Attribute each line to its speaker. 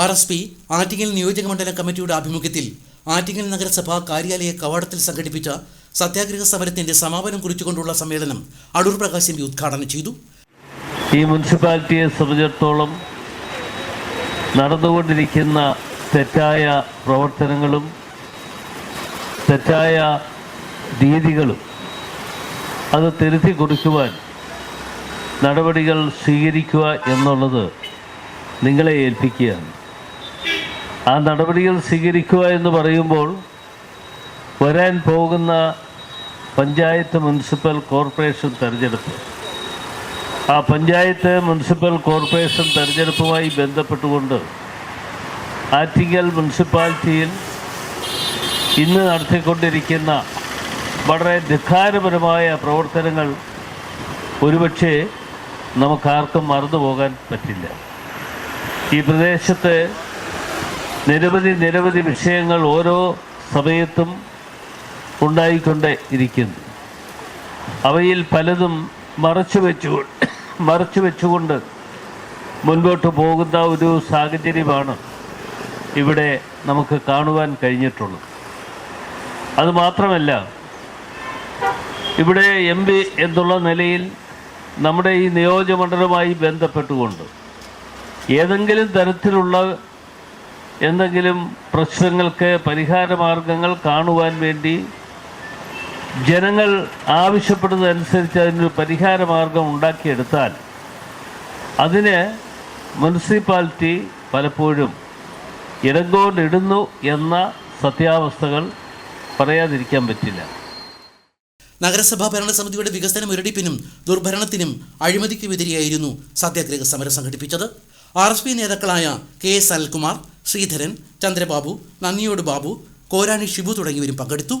Speaker 1: R S P Attingal നിയോജക മണ്ഡല കമ്മിറ്റിയുടെ ആഭിമുഖ്യത്തിൽ ആറ്റിങ്ങൽ നഗരസഭ കാര്യാലയ കവാടത്തിൽ സംഘടിപ്പിച്ച സത്യാഗ്രഹ സമരത്തിന്റെ സമാപനം കുറിച്ചുകൊണ്ടുള്ള സമ്മേളനം അടൂർ പ്രകാശ് എം പി ഉദ്ഘാടനം ചെയ്തു.
Speaker 2: ഈ മുനിസിപ്പാലിറ്റിയെ സംബന്ധിച്ചിടത്തോളം നടന്നുകൊണ്ടിരിക്കുന്ന തെറ്റായ പ്രവർത്തനങ്ങളും തെറ്റായ രീതികളും അത് തിരുത്തി കുറിക്കുവാൻ നടപടികൾ സ്വീകരിക്കുക എന്നുള്ളത് നിങ്ങളെ ഏൽപ്പിക്കുകയാണ്. ആ നടപടികൾ സ്വീകരിക്കുക എന്ന് പറയുമ്പോൾ വരാൻ പോകുന്ന പഞ്ചായത്ത് മുനിസിപ്പൽ കോർപ്പറേഷൻ തെരഞ്ഞെടുപ്പ്. ആ പഞ്ചായത്ത് മുനിസിപ്പൽ കോർപ്പറേഷൻ തെരഞ്ഞെടുപ്പുമായി ബന്ധപ്പെട്ടുകൊണ്ട് ആറ്റിങ്ങൽ മുനിസിപ്പാലിറ്റിയിൽ ഇന്ന് നടത്തിക്കൊണ്ടിരിക്കുന്ന വളരെ ധിഖാരപരമായ പ്രവർത്തനങ്ങൾ ഒരുപക്ഷെ നമുക്കാർക്കും മറന്നു പോകാൻ പറ്റില്ല. ഈ പ്രദേശത്ത് നിരവധി നിരവധി വിഷയങ്ങൾ ഓരോ സമയത്തും ഉണ്ടായിക്കൊണ്ടേ ഇരിക്കുന്നു. അവയിൽ പലതും മറച്ചു വെച്ചു മറച്ചു വെച്ചുകൊണ്ട് മുൻപോട്ട് പോകുന്ന ഒരു സാഹചര്യമാണ് ഇവിടെ നമുക്ക് കാണുവാൻ കഴിഞ്ഞിട്ടുള്ളത്. അതുമാത്രമല്ല ഇവിടെ എം പി എന്നുള്ള നിലയിൽ നമ്മുടെ ഈ നിയോജകമണ്ഡലവുമായി ബന്ധപ്പെട്ടുകൊണ്ട് ഏതെങ്കിലും തരത്തിലുള്ള എന്തെങ്കിലും പ്രശ്നങ്ങൾക്ക് പരിഹാര മാർഗങ്ങൾ കാണുവാൻ വേണ്ടി ജനങ്ങൾ ആവശ്യപ്പെടുന്നതനുസരിച്ച് അതിനൊരു പരിഹാര മാർഗം ഉണ്ടാക്കിയെടുത്താൽ അതിന് മുനിസിപ്പാലിറ്റി പലപ്പോഴും ഇടങ്കോണ്ടിടുന്നു എന്ന സത്യാവസ്ഥകൾ പറയാതിരിക്കാൻ പറ്റില്ല.
Speaker 1: നഗരസഭാ ഭരണസമിതിയുടെ വികസന മുരടിപ്പിനും ദുർഭരണത്തിനും അഴിമതിക്കുമെതിരെയായിരുന്നു സത്യാഗ്രഹ സമരം സംഘടിപ്പിച്ചത്. ആർ എസ് പി നേതാക്കളായ കെ എസ് അനിൽകുമാർ ശ്രീധരൻ ചന്ദ്രബാബു നന്ദിയോട് ബാബു കോരാണി ഷിബു തുടങ്ങിയവരും പങ്കെടുത്തു.